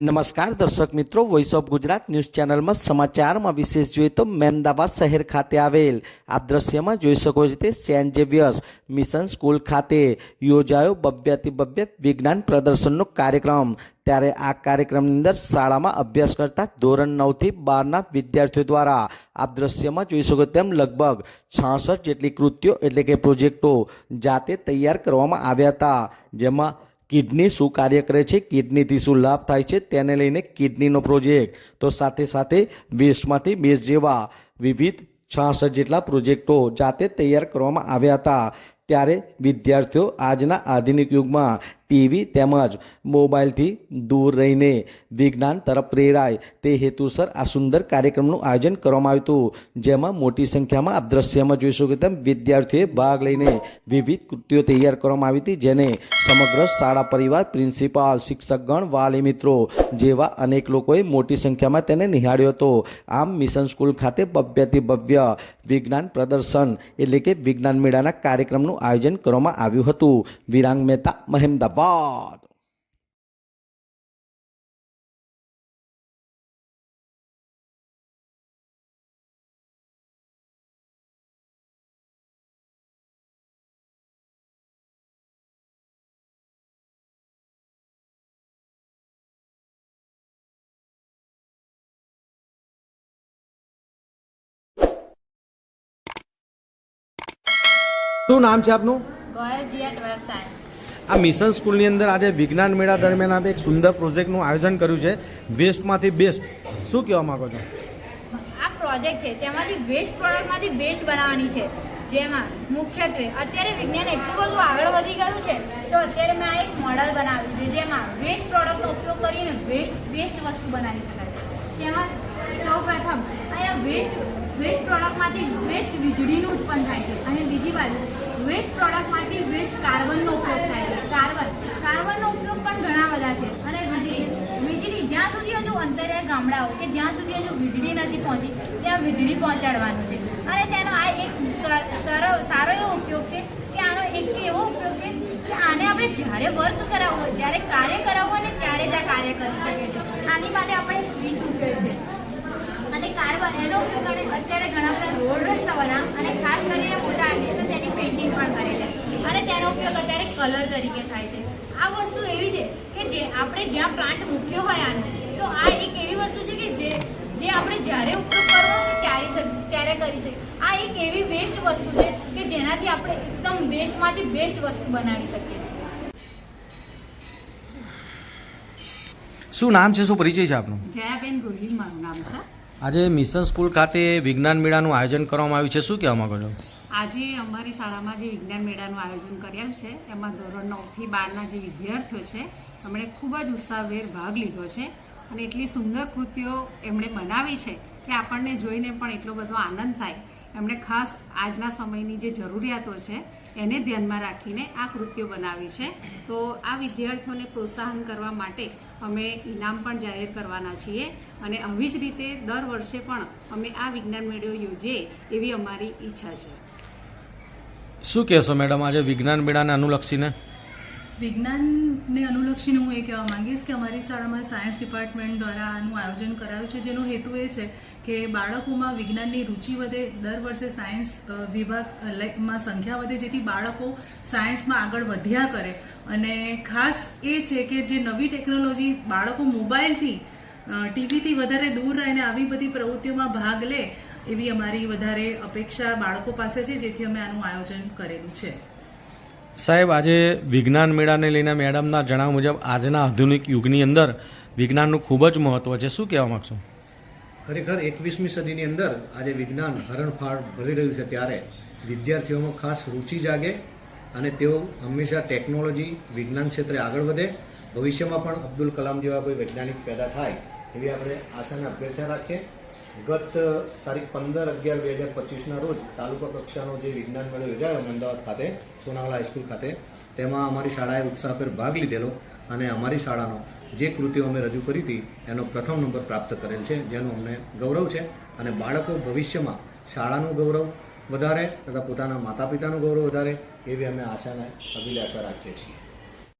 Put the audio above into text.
નમસ્કાર દર્શક મિત્રો વોઇસ ઓફ ગુજરાત ન્યૂઝ ચેનલમાં સમાચારમાં વિશેષ જોઈએ તો મહેમદાબાદ શહેર ખાતે આવેલ, આપ દ્રશ્યમાં જોઈ શકો છો તે સેન્ટ ઝેવિયર્સ મિશન સ્કૂલ ખાતે યોજાયો ભવ્યાતિ ભવ્ય વિજ્ઞાન પ્રદર્શનનો કાર્યક્રમ. ત્યારે આ કાર્યક્રમની અંદર શાળામાં અભ્યાસ કરતા ધોરણ નવથી બારના વિદ્યાર્થીઓ દ્વારા આપ દ્રશ્યમાં જોઈ શકો તેમ લગભગ છાસઠ જેટલી કૃત્યો એટલે કે પ્રોજેક્ટો જાતે તૈયાર કરવામાં આવ્યા હતા. જેમાં કિડની શું કાર્ય કરે છે, કિડનીથી શું લાભ થાય છે, તેને લઈને કિડનીનો પ્રોજેક્ટ. તો સાથે સાથે વેસ્ટમાંથી બેસ્ટ જેવા વિવિધ છાસઠ જેટલા પ્રોજેક્ટો જાતે તૈયાર કરવામાં આવ્યા હતા. ત્યારે વિદ્યાર્થીઓ આજના આધુનિક યુગમાં ટીવી તેમજ મોબાઈલથી દૂર રહીને વિજ્ઞાન તરફ પ્રેરાય. તે હેતુસર આ સુંદર કાર્યક્રમનું આયોજન કરવામાં આવ્યું હતું. જેમાં મોટી સંખ્યામાં આપ દ્રશ્યમાં જોઈ શકો તેમ વિદ્યાર્થીઓએ ભાગ લઈને વિવિધ કૃતિઓ તૈયાર કરવામાં આવી હતી, જેને સમગ્ર શાળા પરિવાર, પ્રિન્સિપાલ, શિક્ષકગણ, વાલી મિત્રો જેવા અનેક લોકોએ મોટી સંખ્યામાં તેને નિહાળ્યો હતો. આમ મિશન સ્કૂલ ખાતે ભવ્યથી ભવ્ય વિજ્ઞાન પ્રદર્શન એટલે કે વિજ્ઞાન મેળાના કાર્યક્રમનું આયોજન કરવામાં આવ્યું હતું. વિરાંગ મહેતા મહેમદાબાદ શું નામ છે આપનું ગોયલ જીયા ટ્વેલ્થ સાયન્સ આ મિશન સ્કૂલની અંદર આજે વિજ્ઞાન મેળા દરમિયાન આપણે એક સુંદર પ્રોજેક્ટનું આયોજન કર્યું છે, વેસ્ટમાંથી બેસ્ટ. શું કહેવા માંગો છો? આ પ્રોજેક્ટ છે, તેમાંથી વેસ્ટ પ્રોડક્ટમાંથી બેસ્ટ બનાવવાની છે. જેમાં મુખ્યત્વે અત્યારે વિજ્ઞાન એટલું બધું આગળ વધી ગયું છે, તો અત્યારે મેં આ એક મોડલ બનાવ્યું છે, જેમાં વેસ્ટ પ્રોડક્ટનો ઉપયોગ કરીને વેસ્ટ વેસ્ટ વસ્તુ બનાવી શકાય. તેમાં સૌ પ્રથમ અહીંયા વેસ્ટ વેસ્ટ પ્રોડક્ટમાંથી વેસ્ટ વીજળીનું ઉત્પન્ન થાય છે. બાજુ વેસ્ટ પ્રોડક્ટમાંથી વેસ્ટ કાર્બનનો ઉપયોગ થાય છે. કાર્બન કાર્બનનો ઉપયોગ પણ ઘણા બધા છે. અને વીજળી. વીજળી જ્યાં સુધી હજુ અંતરિયાળ ગામડાઓ કે જ્યાં સુધી હજુ વીજળી નથી પહોંચી, ત્યાં વીજળી પહોંચાડવાનું છે. અને તેનો આ એક સર- એવો ઉપયોગ છે કે આનો એક એવો ઉપયોગ છે કે આને આપણે જ્યારે વર્ક કરાવવો જ્યારે કાર્ય કરાવવું ને ત્યારે જ આ કાર્ય કરી શકે છે આની માટે આપણે સ્વીચ ઉપયોગ છે. અને કાર્બન એનો ઉપયોગ અત્યારે ઘણા બધા રોડ રસ્તા બના અને ખાસ કરીને મોટા આર્ટિસ્ટો તેની પેઇન્ટિંગ પણ કરે છે અને તેનો ઉપયોગ અત્યારે કલર તરીકે થાય છે. આ વસ્તુ એવી છે કે જે આપણે જ્યાં પ્લાન્ટ મૂક્યો હોય આનો તો આ એક એવી વસ્તુ છે કે જે જે આપણે જ્યારે ઉપયોગ કરવો ત્યારે ત્યારે કરી શકીએ. આ એક એવી બેસ્ટ વસ્તુ છે કે જેનાથી આપણે એકદમ બેસ્ટમાંથી બેસ્ટ વસ્તુ બનાવી શકીએ છીએ. શું નામ છે? શું પરિચય છે આપનું? જયાબેન ગોહિલ મારું નામ છે. આજે મિશન સ્કૂલ ખાતે વિજ્ઞાન મેળાનું આયોજન કરવામાં આવ્યું છે. શું કહેવા માંગો છો? આજે અમારી શાળામાં જે વિજ્ઞાન મેળાનું આયોજન કર્યું છે, એમાં ધોરણ નવથી બારના જે વિદ્યાર્થીઓ છે, એમણે ખૂબ જ ઉત્સાહભેર ભાગ લીધો છે અને એટલી સુંદર કૃતિઓ એમણે બનાવી છે કે આપણને જોઈને પણ એટલો બધો આનંદ થાય. એમણે ખાસ આજના સમયની જે જરૂરિયાતો છે, એને ધ્યાનમાં રાખીને આ કૃતિઓ બનાવી છે. તો આ વિદ્યાર્થીઓને પ્રોત્સાહન કરવા માટે અમે ઇનામ પણ જાહેર કરવાના છીએ અને આવી જ રીતે દર વર્ષે પણ અમે આ વિજ્ઞાન મેળો યોજીએ એવી અમારી ઈચ્છા છે. શું કહેશો મેડમ, આજે વિજ્ઞાન મેળાને અનુલક્ષીને? વિજ્ઞાનને અનુલક્ષીને હું એ કહેવા માંગીશ કે અમારી શાળામાં સાયન્સ ડિપાર્ટમેન્ટ દ્વારા આનું આયોજન કરાયું છે. જેનો હેતુ એ છે કે બાળકોમાં વિજ્ઞાનની રુચિ વધે. દર વર્ષે સાયન્સ વિભાગમાં સંખ્યા વધે જેથી બાળકો સાયન્સમાં આગળ વધ્યા કરે. અને ખાસ એ છે કે જે નવી ટેકનોલોજી બાળકો મોબાઈલથી ટીવીથી વધારે દૂર રહીને આવી બધી પ્રવૃત્તિઓમાં ભાગ લે એવી અમારી વધારે અપેક્ષા બાળકો પાસે છે, જેથી અમે આનું આયોજન કરેલું છે. સાહેબ, આજે વિજ્ઞાન મેળાને લઈને મેડમના જણાવ્યા મુજબ આજના આધુનિક યુગની અંદર વિજ્ઞાનનું ખૂબ જ મહત્ત્વ છે. શું કહેવા માગશો? ખરેખર એકવીસમી સદીની અંદર આજે વિજ્ઞાન હરણફાળ ભરી રહ્યું છે ત્યારે વિદ્યાર્થીઓમાં ખાસ રુચિ જાગે અને તેઓ હંમેશા ટેકનોલોજી, વિજ્ઞાન ક્ષેત્રે આગળ વધે. ભવિષ્યમાં પણ અબ્દુલ કલામ જેવા કોઈ વૈજ્ઞાનિક પેદા થાય એવી આપણે આશાને અભ્યર્થના રાખીએ. ગત તારીખ પંદર અગિયાર બે હજાર પચીસના રોજ તાલુકા કક્ષાનો જે વિજ્ઞાન મેળો યોજાયો અમદાવાદ ખાતે, સોનાવાલા હાઈસ્કૂલ ખાતે, તેમાં અમારી શાળાએ ઉત્સાહભેર ભાગ લીધેલો અને અમારી શાળાનો જે કૃતિઓ અમે રજૂ કરી હતી, એનો પ્રથમ નંબર પ્રાપ્ત કરેલ છે, જેનું અમને ગૌરવ છે અને બાળકો ભવિષ્યમાં શાળાનું ગૌરવ વધારે તથા પોતાના માતા પિતાનું ગૌરવ વધારે, એવી અમે આશાને અભિલાષા રાખીએ છીએ.